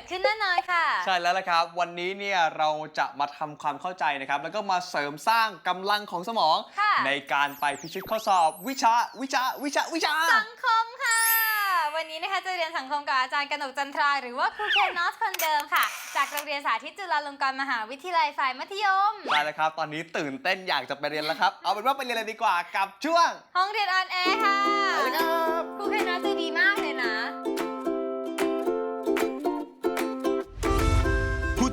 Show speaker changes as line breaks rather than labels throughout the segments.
ดขึ้นแน่นอนค่ะ
ใช่แล้วละครับ วันนี้เนี่ยเราจะมาทำความเข้าใจนะครับ แล้วก็มาเสริมสร้างกำลังของสมอง
ค่ะ
ในการไปพิชิตข้อสอบวิชาวิชาวิชาวิชา
สังคมค่ะ วันนี้นะคะจะเรียนสังคมกับอาจารย์กนกจันทรา หรือว่าครูเคนนอสคนเดิมค่ะ จากโรงเรียนสาธิตจุฬาลงกรณ์มหาวิทยาลัยฝ่ายมัธยม
ได้แล้วครับ ตอนนี้ตื่นเต้นอยากจะไปเรียนแล้วครับ เอาเป็นว่าไปเรียนเลยดีกว่ากับช่วง
ห้องเรียนออนแอร์ค่ะ
ไปเลยครับ
ครูเคนนอสใจดีมากเลยนะ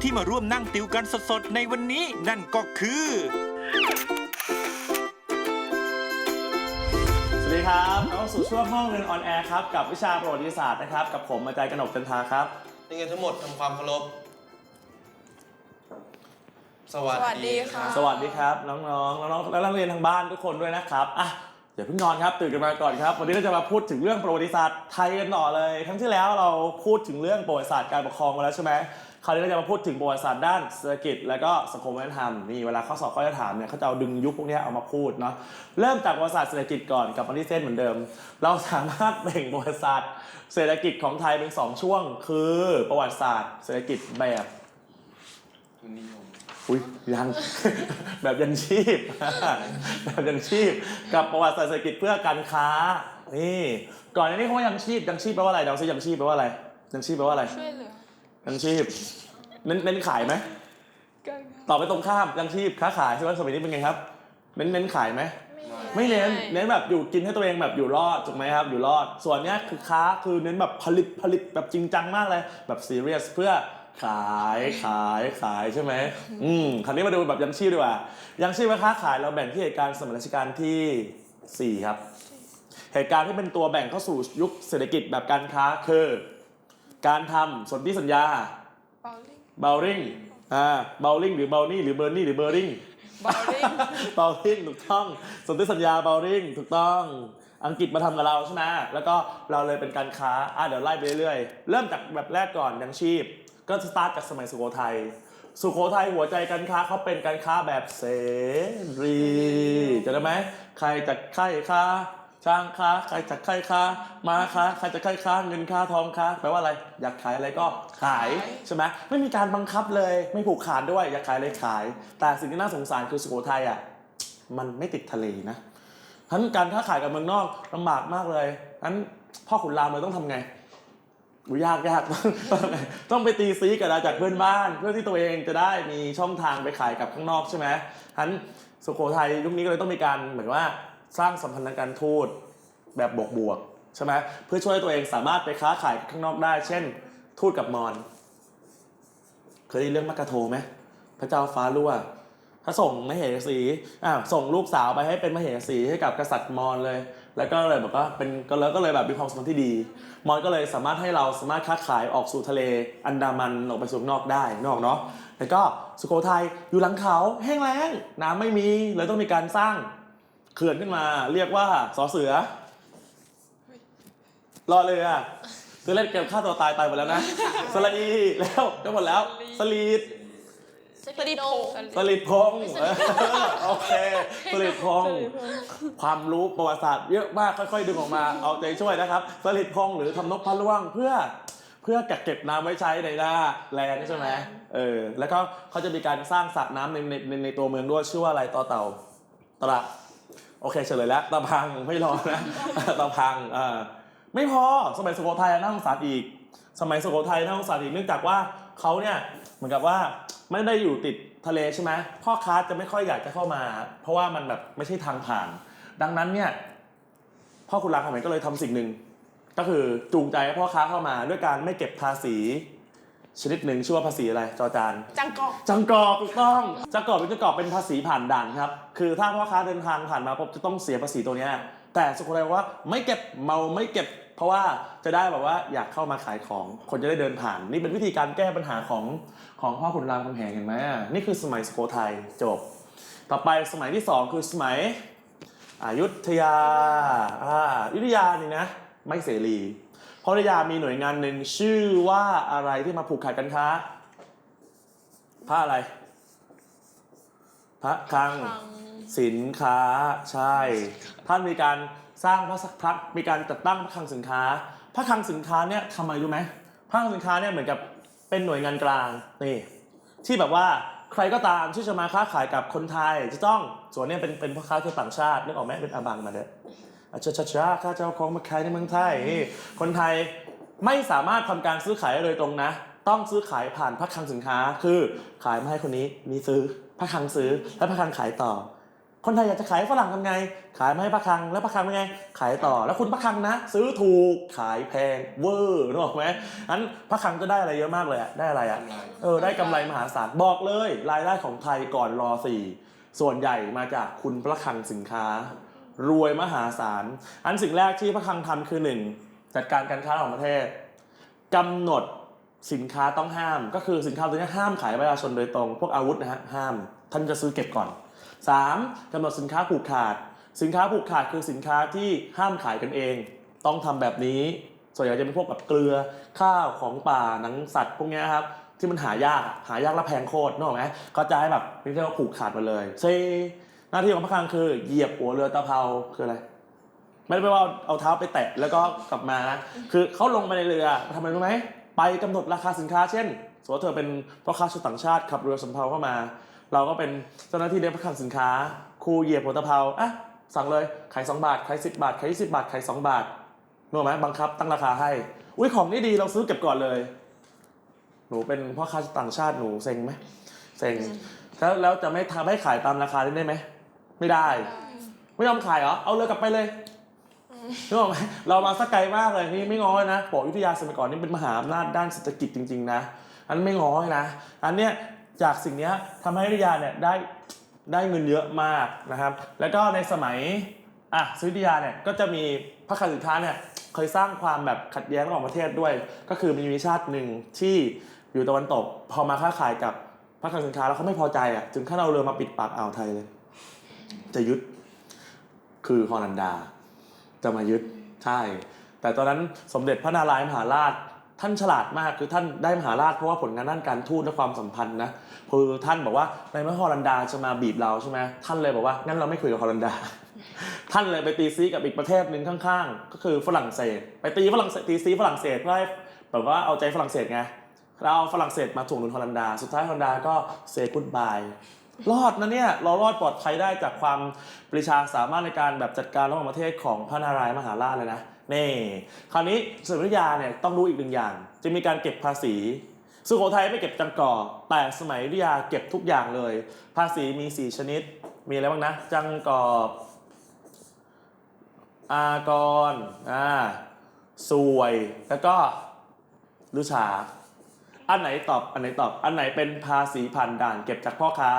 ที่มาร่วมนั่งติวกันสดๆ ในวันนี้นั่นก็คือ
สวัสดีครับเข้าสู่ช่วงห้องเรียนออนแอร์ครับ กับวิชาประวัติศาสตร์นะครับ กับผมอาจารย์กนกจันทราครับ
นี่ไงทั้งหมดทำความเคารพสวัส
สวัสดี
ดี
ค่ะ
สวัสดีครับ น้องๆน้องๆและนักเรียนทางบ้านทุกคนด้วยนะครับอะอย่าเพิ่งนอนครับตื่นกันมาก่อนครับ วันนี้เราจะมาพูดถึงเรื่องประวัติศาสตร์ไทยกันต่อเลย ครั้งที่แล้วเราพูดถึงเรื่องประวัติศาสตร์การปกครองมาแล้วใช่ไหม คราวนี้เราจะมาพูดถึงประวัติศาสตร์ด้านเศรษฐกิจ และก็สังคมวัฒนธรรมนี่เวลาข้อสอบข้อจะถามเนี่ยเขาจะเอาดึงยุคพวกเนี้ยเอามาพูดเนาะเริ่มจากประวัติศาสตร์เศรษฐกิจก่อนกับอันที่เส้นเหมือนเดิม เราสามารถแบ่งประวัติศาสตร์เศรษฐกิจของไทยเป็นสองช่วง คือประวัติศาสตร์เศรษฐกิจแบบ
ทุนนิยม
อุ้ยยัง แบบยันชีพ แบบยันชีพ กับประวัติศาสตร์เศรษฐกิจเพื่อการค้านี่ก่อนอันนี้เขาว่ายังชีพยังชีพแปลว่าอะไรเดาซิยังชีพแปลว่าอะไรยังชีพแปลว่าอะไร
ช่วยเหลือ
ยังชีพ เน้นเน้นขายไหม
กัน
ตอบไปตรงข้ามยังชีพค้าขายใช่ไหมสมัยนี้เป็นไงครับ เน้นเน้นขายไหม ไม่เน้นเน้นแบบอยู่กินให้ตัวเองแบบอยู่รอดถูกไหมครับ อยู่รอด ส่วนเนี้ยคือค้าคือเน้นแบบผลิตผลิตแบบจริงจังมากเลย แบบซีเรียสเพื่อขายขายขายใช่ไหมอืมคราวนี้มาดูแบบยังชีพดีกว่ายังชีพกับค้าขายเราแบ่งที่เหตุการณ์สมัยรัชกาลที่สี่ครับ เหตุการณ์ที่เป็นตัวแบ่งเข้าสู่ยุคเศรษฐกิจแบบการค้าคือ การทำสนธิสัญญา
เบลลิง
เบลลิงอ่าเบลลิงหรือเบลนี่หรือเบอร์นี่หรือเบอร์ริง
เบลลิง
เบลลิงถูกต้องสนธิสัญญาเบลลิงถูกต้อง อังกฤษมาทำกับเราใช่ไหมแล้วก็เราเลยเป็นการค้าอะเดี๋ยวไล่ไปเรื่อยๆเริ่มจากแบบแรกก่อนยังชีพ ก็สตาร์ทจากสมัยสุโขทัยสุโขทัยหัวใจการค้าเขาเป็นการค้าแบบเสรีจะได้ไหมใครจะใครค้า ช่างค้าใครจะใครค้ามาค้าใครจะใครค้าเงินค้าทองค้าแปลว่าอะไร อยากขายอะไรก็ขายใช่ไหมไม่มีการบังคับเลยไม่ผูกขาดด้วยอยากขายอะไรขาย แต่สิ่งที่น่าสงสารคือสุโขทัยอะมันไม่ติดทะเลนะทั้นการค้าขายกับเมืองนอกลำบากมากเลยนั้นพ่อขุนรามเลยต้องทำไงอุยยากยากต้องต้องต้องไปตีซีกับอาจากเพื่อนบ้าน เพื่อที่ตัวเองจะได้มีช่องทางไปขายกับข้างนอกใช่ไหมทันสุโขทัยยุคนี้ก็เลยต้องมีการเหมือนว่า สร้างสัมพันธ์การทูตแบบบวกๆใช่ไหมเพื่อช่วยให้ตัวเองสามารถไปค้าขายข้างนอกได้ เช่น ทูตกับมอญเคยได้เรื่องมักกะโทไหมพระเจ้าฟ้ารั่วถ้าส่งมเหสีอ่าส่งลูกสาวไปให้เป็นมเหสีให้กับกษัตริย์มอญเลย แล้วก็เลยแบบว่าเป็นก็เลยก็เลยแบบมีความสัมพันธ์ที่ดี มอญก็เลยสามารถให้เราสามารถค้าขายออกสู่ทะเลอันดามันออกไปสู่นอกได้นออกเนาะแล้วก็สุโขทัยอยู่หลังเขาแห้งแล้งน้ำไม่มีเลยต้องมีการสร้าง เขื่อนขึ้นมา เรียกว่าสอเสือรอเลยอะคือเล่นเกมฆ่าตัวตายตายหมดแล้วนะสลีแล้วก็หมดแล้วสลีด
สลิดโพ
สลิดพงษ์เออโอเคสลิดพงษ์ความรู้ประวัติศาสตร์เยอะมากค่อยๆดึงออกมาเอาใจช่วยนะครับสลิดพงษ์หรือทำนกพระล่วงเพื่อเพื่อกักเก็บน้ำไว้ใช้ในหน้าแรงใช่ไหมเออแล้วก็เขาจะมีการสร้างสระน้ำในในในในตัวเมืองด้วยชื่อว่าอะไรต่อเต่าตระ โอเคเฉลยแล้วตะพังไม่รอนะตะพังอ่าไม่พอสมัยสุโขทัยน่าสงสารอีก สมัยสุโขทัยน่าสงสารอีกเนื่องจากว่าเขาเนี่ยเหมือนกับว่าไม่ได้อยู่ติดทะเลใช่ไหมพ่อค้าจะไม่ค่อยอยากจะเข้ามา เพราะว่ามันแบบไม่ใช่ทางผ่าน ดังนั้นเนี่ยพ่อคุณรามคำแหงก็เลยทำสิ่งหนึ่งก็คือจูงใจให้พ่อค้าเข้ามาด้วยการไม่เก็บภาษี ชนิดหนึ่งชื่อว่าภาษีอะไรจอจาน
จังกอก
จังกอบถูกต้อง จังกอบเป็นจังกอบเป็นภาษีผ่านด่านครับ คือถ้าพ่อค้าเดินทางผ่านมาปุ๊บจะต้องเสียภาษีตัวเนี้ยแต่สุโขทัยบอกว่าไม่เก็บเมาไม่เก็บ เพราะว่าจะได้แบบว่าอยากเข้ามาขายของคนจะได้เดินผ่าน นี่เป็นวิธีการแก้ปัญหาของของพ่อขุนรามคำแหงเห็นไหมนี่คือสมัยสุโขทัยจบ ต่อไปสมัยที่สองคือสมัยอยุธยาอ่าอยุธยานี่นะ ไม่เสรีเพราะอยุธยามีหน่วยงานหนึ่งชื่อว่าอะไรที่มาผูกขาดกันค้าพระอะไร พระคลัง
คลัง
สินค้าใช่ ท่านมีการสร้างพระสักพักมีการจัดตั้งพระคลังสินค้า พระคลังสินค้าเนี่ยทำไมรู้ไหมพระคลังสินค้าเนี่ยเหมือนกับเป็นหน่วยงานกลางนี่ที่แบบว่าใครก็ตามที่จะมาค้าขายกับคนไทยจะต้องส่วนเนี้เป็นเป็นพ่อค้าชาวต่างชาตินึกออกไหมเป็นอาบังมาเด้อ อาชาชาชาข้าจะเอาของมาขายในเมืองไทย คนไทยไม่สามารถทำการซื้อขายโดยตรงนะ ต้องซื้อขายผ่านพักคลังสินค้า คือขายมาให้คนนี้มีซื้อพักคลังซื้อแล้วพักคลังขายต่อ คนไทยอยากจะขายฝรั่งทำไง ขายมาให้พักคลังแล้วพักคลังเป็นไง ขายต่อแล้วคุณพักคลังนะ ซื้อถูกขายแพงเวอร์นึกออกไหมนั้นพักคลังจะได้อะไรเยอะมากเลยอะได้อะไรอะเออได้กำไรมหาศาลบอกเลย รายได้ของไทยก่อนรอสี่ส่วนใหญ่มาจากคุณพระคลังสินค้า รวยมหาศาล อันสิ่งแรกที่พระคลังทำคือหนึ่งจัดการการค้าของประเทศกำหนดสินค้าต้องห้าม ก็คือสินค้าตัวนี้ห้ามขายประชาชนโดยตรง พวกอาวุธนะฮะห้าม ท่านจะซื้อเก็บก่อน 3. กำหนดสินค้าผูกขาด สินค้าผูกขาดคือสินค้าที่ห้ามขายกันเอง ต้องทำแบบนี้ ส่วนใหญ่จะเป็นพวกแบบเกลือข้าวของป่าหนังสัตว์พวกนี้ครับที่มันหายากหายากและแพงโคตรนึกออกไหมก็จะให้แบบเรียกว่าผูกขาดมาเลยเซ น้าที่ของพระคลังคือเหยียบหัวเรือตะเภาคืออะไร ไม่ได้แปลว่าเอาเท้าไปแตะแล้วก็กลับมานะคือเขาลงไปในเรือทำไมรู้ไหมไปกำหนดราคาสินค้า เช่นสมมติเธอเป็นพ่อค้าชาวต่างชาติขับเรือสำเภาเข้ามา เราก็เป็นเจ้าหน้าที่เลี้ยงพระคลังสินค้าครูเหยียบหัวตะเภาอะสั่งเลยขาย2บาทขาย10บาทขาย20บาทขาย2บาทนึกออกไหมบังคับตั้งราคาให้ อุ้ยของนี่ดีเราซื้อเก็บก่อนเลย หนูเป็นพ่อค้าต่างชาติหนูเซ็งไหมเซ็งแล้วแล้วจะไม่ทำให้ขายตามราคาได้ไหม ไม่ได้ ไม่ยอมขายเหรอ เอาเลยกลับไปเลยนึกออกไหมเรามาสักไกลมากเลยนี่ไม่ง้อนะบอกยุทธยาสมัยก่อนนี่เป็นมหาอำนาจด้านเศรษฐกิจจริง ๆ นะอันไม่ง้อนะอันเนี้ยจากสิ่งเนี้ยทำให้อยุธยาเนี่ยได้ได้เงินเยอะมากนะครับ แล้วก็ในสมัยอะศรีอยุธยาเนี่ยก็จะมีพระคลังสินค้าเนี่ยเคยสร้างความแบบขัดแย้งระหว่างประเทศด้วย ก็คือมีมีชาติหนึ่งที่อยู่ตะวันตก พอมาค้าขายกับพระคลังสินค้าแล้วเขาไม่พอใจอะถึงขั้นเอาเรือมาปิดปากอ่าวไทยเลย จะยึดคือฮอลันดา จะมายึดใช่ แต่ตอนนั้นสมเด็จพระนารายณ์มหาราชท่านฉลาดมากคือท่านได้มหาราชเพราะว่าผลงานด้านการทูตและความสัมพันธ์นะคือท่านบอกว่าในเมื่อฮอลันดาจะมาบีบเราใช่ไหมท่านเลยบอกว่างั้นเราไม่คุยกับฮอลันดา ท่านเลยไปตีซีกับอีกประเทศหนึ่งข้างๆ ก็คือฝรั่งเศส ไปตีฝรั่งเศสตีซีฝรั่งเศสเพื่อให้แบบว่าเอาใจฝรั่งเศสไงเราเอาฝรั่งเศสมาถ่วงดุลฮอลันดา สุดท้ายฮอลันดาก็เซกุดบาย รอดนะเนี่ยเรารอดปลอดภัยได้จากความปริชาสามารถในการแบบจัดการระหว่างประเทศของพระนารายณ์มหาราชเลยนะนี่คราวนี้สุริยาเนี่ยต้องรู้อีกหนึ่งอย่าง จะมีการเก็บภาษีสุโขทัยไม่เก็บจังก่อ แต่สมัยอยุธยาเก็บทุกอย่างเลย ภาษีมี 4 ชนิด มีอะไรบ้างนะ จังกอบอากรอ่าสวย แล้วก็ลุชา อันไหนตอบ อันไหนตอบ อันไหนเป็นภาษีผ่านด่านเก็บจากพ่อค้า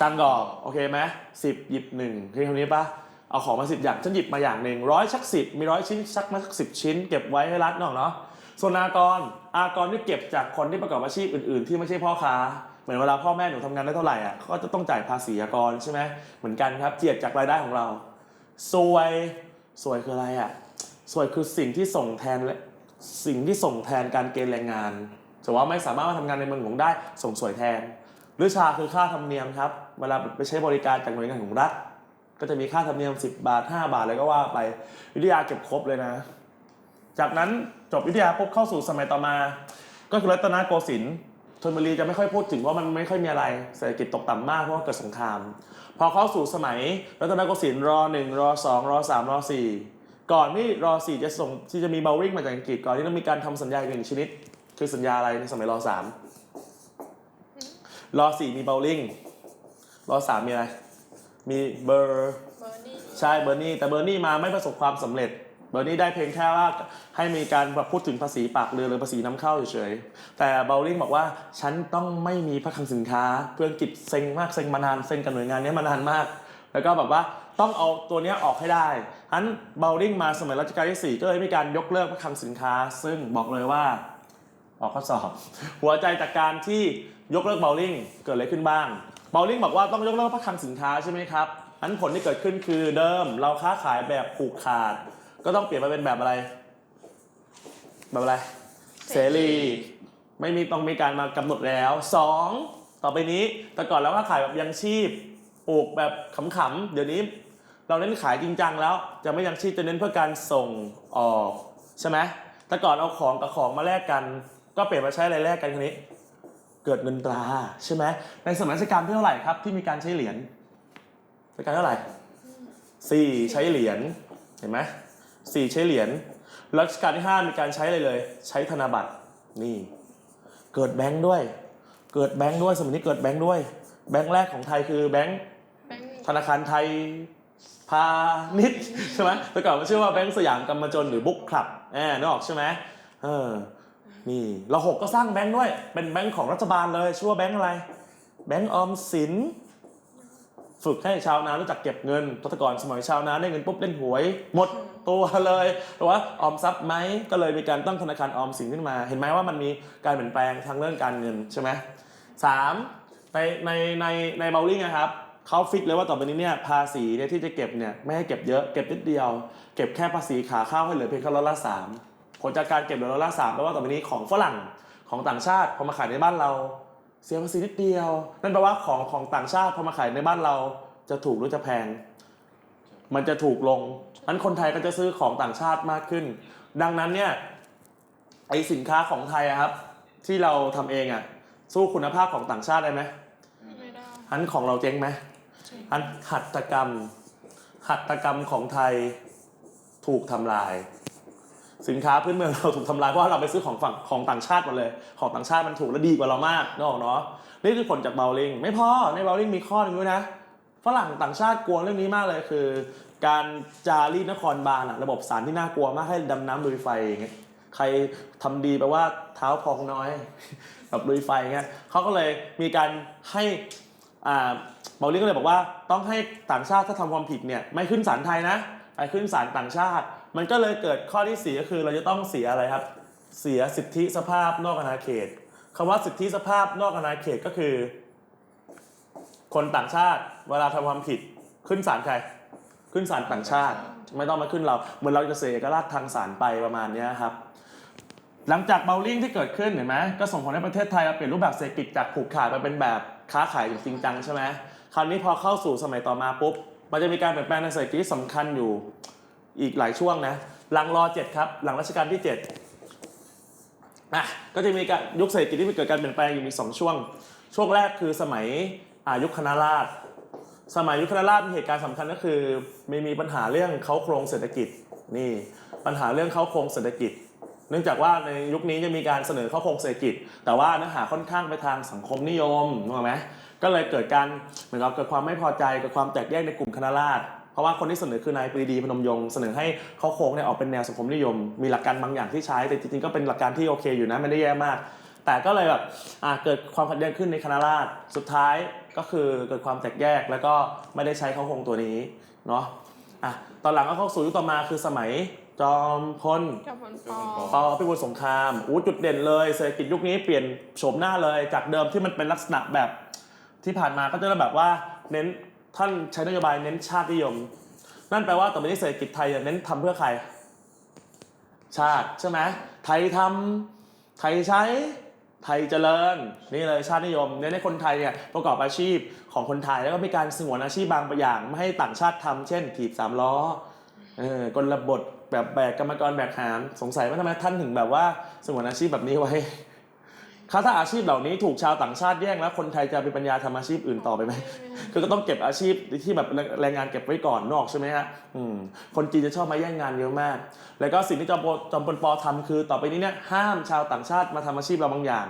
จังกอก
จังกอบโอเคไหมสิบหยิบหนึ่งคือคำนี้ปะเอาของมาสิบอย่างฉันหยิบมาอย่างหนึ่งร้อยชักสิบมีร้อยชิ้นชักมาสักสิบชิ้น เก็บไว้ให้รัฐนอกเนาะส่วนอากรอากรนี่เก็บจากคนที่ประกอบอาชีพอื่นๆ ที่ไม่ใช่พ่อค้าเหมือนเวลาพ่อแม่หนูทำงานได้เท่าไหร่อะก็จะต้องจ่ายภาษีอากรใช่ไหมเหมือนกันครับเจียดจากรายได้ของเราสวยสวยคืออะไรอะสวยคือสิ่งที่ส่งแทนและสิ่งที่ส่งแทนการเกณฑ์แรงงานแต่ว่าไม่สามารถมาทำงานในเมืองหลวงได้ส่งสวยแทน หรือชาคือค่าธรรมเนียมครับ เวลาไปใช้บริการจากหน่วยงานของรัฐ ก็จะมีค่าธรรมเนียม 10 บาท 5 บาทอะไรก็ว่าไปวิทยาเก็บครบเลยนะ จากนั้นจบวิทยาปุ๊บเข้าสู่สมัยต่อมา ก็คือรัตนโกสินทร์ธนบุรีจะไม่ค่อยพูดถึงว่ามันไม่ค่อยมีอะไรเศรษฐกิจตกต่ำมากเพราะว่าเกิดสงคราม พอเข้าสู่สมัยรัตนโกสินทร์รหนึ่งรสองรสามรสี่ก่อนที่รสี่จะส่งที่จะมีเบลริงมาจากอังกฤษก่อนที่ต้องมีการทำสัญญาอีกหนึ่งชนิด คือสัญญาอะไรในสมัยรสาม รอสี่มีเบลลิงรอสามมีอะไร มีเบอร์
เบอร์นี่
ใช่เบอร์นี่แต่เบอร์นี่มาไม่ประสบความสำเร็จ เบอร์นี่ได้เพียงแค่ว่าให้มีการแบบพูดถึงภาษีปากเรือหรือภาษีนำเข้าเฉยๆ แต่เบลลิงบอกว่าฉันต้องไม่มีพระคลังสินค้า เพื่อนกิจเซ็งมากเซ็งมานานเซ็งกับหน่วยงานนี้มานานมาก แล้วก็แบบว่าต้องเอาตัวเนี้ยออกให้ได้ฉะนั้นเบลลิงมาสมัยรัชกาลที่ 4 ก็เลยมีการยกเลิกพระคลังสินค้า ซึ่งบอกเลยว่า ออกข้อสอบ หัวใจจากการที่ยกเลิกเบลลิงเกิดอะไรขึ้นบ้างเบลลิงบอกว่าต้องยกเลิกพระคลังสินค้าใช่ไหมครับอันผลที่เกิดขึ้นคือเดิม เราค้าขายแบบผูกขาด ก็ต้องเปลี่ยนมาเป็นแบบอะไร แบบอะไร เสรี ไม่มีต้องมีการมากำหนดแล้วสองต่อไปนี้ แต่ก่อนเราค้าขายแบบยังชีพปลูกแบบขำๆเดี๋ยวนี้ เราเน้นขายจริงจังแล้ว จะไม่ยังชีพจะเน้นเพื่อการส่งออกใช่ไหมแต่ก่อนเอาของกับของมาแลกกัน ก็เปลี่ยนมาใช้อะไรแรกกันคันนี้ เกิดเงินตราใช่ไหมในสมัยรัชกาลที่เท่าไหร่ครับที่มีการใช้เหรียญรัชกาลเท่าไหร่สี่ใช้เหรียญเห็นไหมสี่ใช้เหรียญรัชกาลที่ห้ามีการใช้อะไรเลย ใช้ธนบัตรนี่เกิดแบงค์ด้วย เกิดแบงค์ด้วยสมัยนี้เกิดแบงค์ด้วย แบงค์แรกของไทยคือแบงค์
แบงค์
ธนาคารไทยพาณิชย์ใช่ไหมแต่ก่อนมันชื่อว่าแบงก์สยามกำมะจนหรือบุ๊กคลับแอบนึกออกใช่ไหมเออ นี่เราหกก็สร้างแบงก์ด้วย เป็นแบงก์ของรัฐบาลเลยชื่อว่าแบงก์อะไร แบงก์ออมสิน ฝึกให้ชาวนารู้จักเก็บเงินแตก่อนสมัยชาวนาได้เงินปุ๊บเล่นหวย หมดตัวเลยหรือว่าออมทรัพย์ไหมก็เลยมีการตั้งธนาคารออมสินขึ้นมา เห็นไหมว่ามันมีการเปลี่ยนแปลงทางเรื่องการเงินใช่ไหมสามในในในในเบลลิงนะครับเขาฟิกเลยว่าต่อไปนี้เนี่ยภาษีเนี่ยที่จะเก็บเนี่ยไม่ให้เก็บเยอะเก็บนิดเดียว เก็บแค่ภาษีขาข้าวให้เหลือเพียงแค่ร้อยละสาม ผลจากการเก็บเหลือร้อยละสามแปลว่าต่อไปนี้ของฝรั่งของต่างชาติพอมาขายในบ้านเรา เสียภาษีนิดเดียว นั่นแปลว่าของของต่างชาติพอมาขายในบ้านเราจะถูกหรือจะแพง มันจะถูกลงนั้นคนไทยก็จะซื้อของต่างชาติมากขึ้น ดังนั้นเนี่ยไอสินค้าของไทยอะครับ ที่เราทำเองอะสู้คุณภาพของต่างชาติได้ไหม
ไม่ได้
อันของเราเจ๊งไหมอันหัตถกรรม หัตถกรรมของไทยถูกทำลาย สินค้าพื้นเมืองเราถูกทำลายเพราะว่าเราไปซื้อของฝั่งของต่างชาติหมดเลย ของต่างชาติมันถูกและดีกว่าเรามากนอกเนาะนี่คือผลจากเบลลิงไม่พอในเบลลิงมีข้อหนึ่งด้วยนะฝรั่งต่างชาติกลัวเรื่องนี้มากเลยคือ การจารีนครบาลอะระบบสารที่น่ากลัวมากให้ดำน้ำลุยไฟอย่างเงี้ยใครทำดีแปลว่าเท้าพองน้อยแบบลุยไฟเงี้ยเขาก็เลยมีการให้อ่าเบลลิงก็เลยบอกว่าต้องให้ต่างชาติถ้าทำความผิดเนี่ยไม่ขึ้นศาลไทยนะไปขึ้นศาลต่างชาติ มันก็เลยเกิดข้อที่สี่ก็คือเราจะต้องเสียอะไรครับ เสียสิทธิสภาพนอกอาณาเขตคำว่าสิทธิสภาพนอกอาณาเขตก็คือ คนต่างชาติเวลาทำความผิดขึ้นศาลใคร ขึ้นศาลต่างชาติ ไม่ต้องมาขึ้นเรา เหมือนเราจะเสียเอกราชทางศาลไปประมาณนี้ครับ หลังจากเบลลิงที่เกิดขึ้นเห็นไหมก็ส่งผลให้ประเทศไทยเราเปลี่ยนรูปแบบเศรษฐกิจจากผูกขาดมาเป็นแบบค้าขายอย่างจริงจังใช่ไหมคราวนี้พอเข้าสู่สมัยต่อมาปุ๊บมันจะมีการเปลี่ยนแปลงในเศรษฐกิจสำคัญอยู่ อีกหลายช่วงนะหลังรอเจ็ดครับ หลังรัชกาลที่เจ็ดอะก็จะมีการยุคเศรษฐกิจที่เกิดการเปลี่ยนแปลงอยู่มีสองช่วง ช่วงแรกคือสมัยอายุคณราษฎรสมัยยุคคณราชมีเหตุการณ์สำคัญก็คือมีมีปัญหาเรื่องเขาโครงเศรษฐกิจนี่ปัญหาเรื่องเขาโครงเศรษฐกิจ เนื่องจากว่าในยุคนี้จะมีการเสนอเข้าโครงเศรษฐกิจ แต่ว่าเนื้อหาค่อนข้างไปทางสังคมนิยมถูกไหมก็เลยเกิดการเหมือนกับเกิดความไม่พอใจเกิดความแตกแยกในกลุ่มคณะราษฎร เพราะว่าคนที่เสนอคือนายปรีดีพนมยงค์เสนอให้เขาโครงเนี่ยออกเป็นแนวสังคมนิยม มีหลักการบางอย่างที่ใช้แต่จริงๆก็เป็นหลักการที่โอเคอยู่นะไม่ได้แย่มาก แต่ก็เลยแบบอ่าเกิดความขัดแย้งขึ้นในคณะราษฎรสุดท้ายก็คือเกิดความแตกแยกแล้วก็ไม่ได้ใช้เขาโครงตัวนี้เนาะอะตอนหลังก็เข้าสู่ยุคต่อมาคือสมัยจอมพล
เจ้าผลปอ
ปอพิบูลสงครามอู้จุดเด่นเลยเศรษฐกิจยุคนี้เปลี่ยนโฉมหน้าเลย จากเดิมที่มันเป็นลักษณะแบบที่ผ่านมาก็จะแบบว่าเน้น ท่านใช้นโยบายเน้นชาตินิยม นั่นแปลว่าต่อไปนี้เศรษฐกิจไทยเน้นทำเพื่อใคร ชาติใช่ไหมไทยทำไทยใช้ไทยเจริญนี่เลยชาตินิยมเน้นให้คนไทยเนี่ยประกอบอาชีพของคนไทยแล้วก็มีการสงวนอาชีพบางอย่างไม่ให้ต่างชาติทำเช่นถีบสามล้อเออกลบทแบบแบกกรรมกรแบกหามสงสัยว่าทำไมท่านถึงแบบว่าสงวนอาชีพแบบนี้ไว้ ถ้าถ้าอาชีพเหล่านี้ถูกชาวต่างชาติแย่งแล้วคนไทยจะมีปัญญาทำอาชีพอื่นต่อไปไหมคือก็ต้องเก็บอาชีพที่แบบแรงงานเก็บไว้ก่อนนอกใช่ไหมฮะอืมคนจีนจะชอบมาแย่งงานเยอะมาก แล้วก็สิ่งที่จอมพลจอมพลปอทำคือ ต่อไปนี้เนี่ยห้ามชาวต่างชาติมาทำอาชีพเราบางอย่าง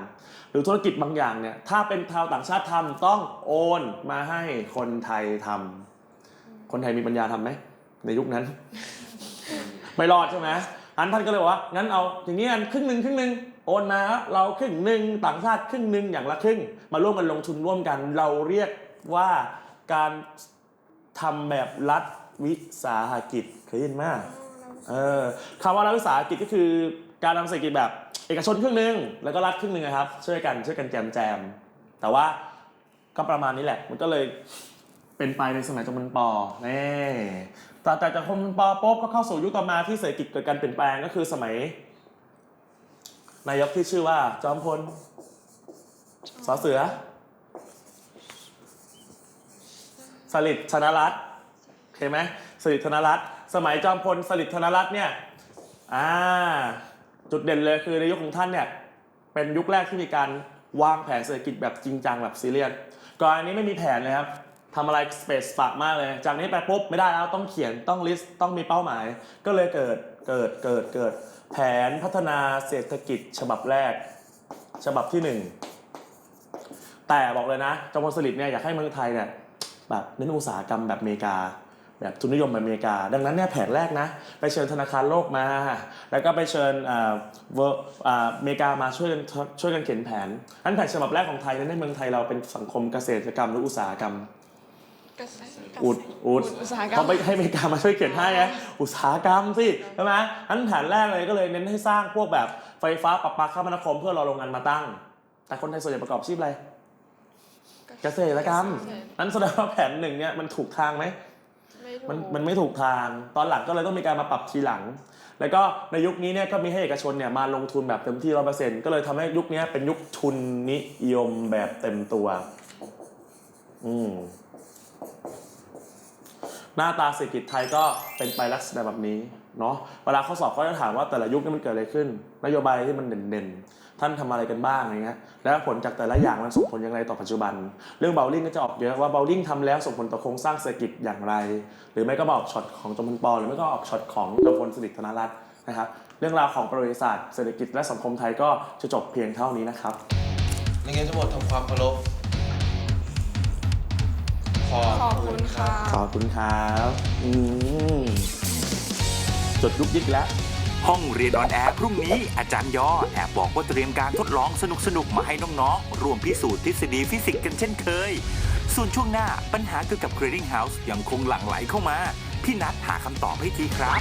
หรือธุรกิจบางอย่างเนี่ยถ้าเป็นชาวต่างชาติทำต้องโอนมาให้คนไทยทำคนไทยมีปัญญาทำไหมในยุคนั้น ไม่รอดใช่ไหมอันท่านก็เลยบอกว่างั้นเอาอย่างนี้กันครึ่งหนึ่งครึ่งหนึ่ง โอนมาเราครึ่งหนึ่งต่างชาติครึ่งหนึ่งอย่างละครึ่ง มาร่วมกันลงทุนร่วมกัน เราเรียกว่าการทำแบบรัฐวิสาหกิจเคยยินไหมเออคำว่ารัฐวิสาหกิจก็คือการทำเศรษฐกิจแบบเอกชนครึ่งหนึ่งแล้วก็รัฐครึ่งหนึ่งนะครับ ช่วยกันช่วยกันแจมแจมๆแต่ว่าก็ประมาณนี้แหละ มันก็เลยเป็นไปในสมัยจอมพลปอนี่ต่อจากจอมพลปอปุ๊บก็เข้าสู่ยุคต่อมาที่เศรษฐกิจเกิดการเปลี่ยนแปลงก็คือสมัย นายกที่ชื่อว่า จอมพลสอเสือ สลิดธนรัตน์โอเคไหมสลิดธนรัตน์สมัยจอมพลสลิดธนรัตน์เนี่ยอ่าจุดเด่นเลยคือในยุคของท่านเนี่ยเป็นยุคแรกที่มีการวางแผนเศรษฐกิจแบบจริงจังแบบซีเรียสก่อนอันนี้ไม่มีแผนเลยครับทำอะไรสเปซฝากมากเลย จากนี้ไปปุ๊บไม่ได้แล้วต้องเขียนต้องลิสต์ต้องมีเป้าหมาย ก็เลยเกิดเกิดเกิดเกิด แผนพัฒนาเศรษฐกิจฉบับแรก ฉบับที่หนึ่งแต่บอกเลยนะจอมพลสฤษดิ์เนี่ยอยากให้เมืองไทยเนี่ยแบบเน้นอุตสาหกรรมแบบอเมริกา แบบทุนนิยมแบบอเมริกา ดังนั้นเนี่ยแผนแรกนะ ไปเชิญธนาคารโลกมา แล้วก็ไปเชิญอ่าเวอร์อ่าอเมริกามาช่วยกันช่วยกันเขียนแผนอันแผนฉบับแรกของไทยเน้นในเมืองไทยเราเป็นสังคมเกษตรกรรมหรืออุตสาหกรรม อุดอุด
อุตสาหกรรม
เขาไปให้อเมริกามาช่วยเขียนให้ไงอุตสาหกรรมสิใช่ไหมอันแผนแรกเลยก็เลยเน้นให้สร้างพวกแบบไฟฟ้าประปาคมนาคมเพื่อรอโรงงานมาตั้ง แต่คนไทยส่วนใหญ่ประกอบอาชีพอะไรเกษตรกรรมนั้นแสดงว่าแผนหนึ่งเนี่ยมันถูกทางไหม
ไม่ถูก
มันมันไม่ถูกทาง ตอนหลังก็เลยต้องมีการมาปรับทีหลัง แล้วก็ในยุคนี้เนี่ยก็มีให้เอกชนเนี่ยมาลงทุนแบบเต็มที่ร้อยเปอร์เซ็นต์ก็เลยทำให้ยุคนี้เป็นยุคทุนนิยมแบบเต็มตัว อืม หน้าตาเศรษฐกิจไทยก็เป็นไปลักษณะแบบนี้เนาะเวลาข้อสอบก็จะถามว่าแต่ละยุคนี่มันเกิดอะไรขึ้น นโยบายที่มันเด่นๆ ท่านทำอะไรกันบ้างอะไรเงี้ยแล้วผลจากแต่ละอย่างมันส่งผลอย่างไรต่อปัจจุบัน เรื่องเบลลิงก็จะออกเยอะว่าเบลลิงทำแล้วส่งผลต่อโครงสร้างเศรษฐกิจอย่างไร หรือไม่ก็มาออกช็อตของจอมพลปอหรือไม่ก็ออกช็อตของจอมพลสฤษดิ์ธนรัตน์นะครับเรื่องราวของประวัติศาสตร์เศรษฐกิจและสังคมไทยก็จะจบเพียงเท่านี้นะครับ
ในเรียทั้งหมดทำความเคารพ
ขอบคุณค่ะ
ขอบคุณครับอืมจดยุกยิกแล้ว
ห้องเรียนออนแอร์พรุ่งนี้อาจารย์ยอแอบบอกว่าเตรียมการทดลองสนุกๆ มาให้น้องๆร่วมพิสูจน์ทฤษฎีฟิสิกส์กันเช่นเคย ส่วนช่วงหน้าปัญหาเกี่ยวกับ Grading House ยังคงหลั่งไหลเข้ามา พี่นัทหาคำตอบให้ทีครับ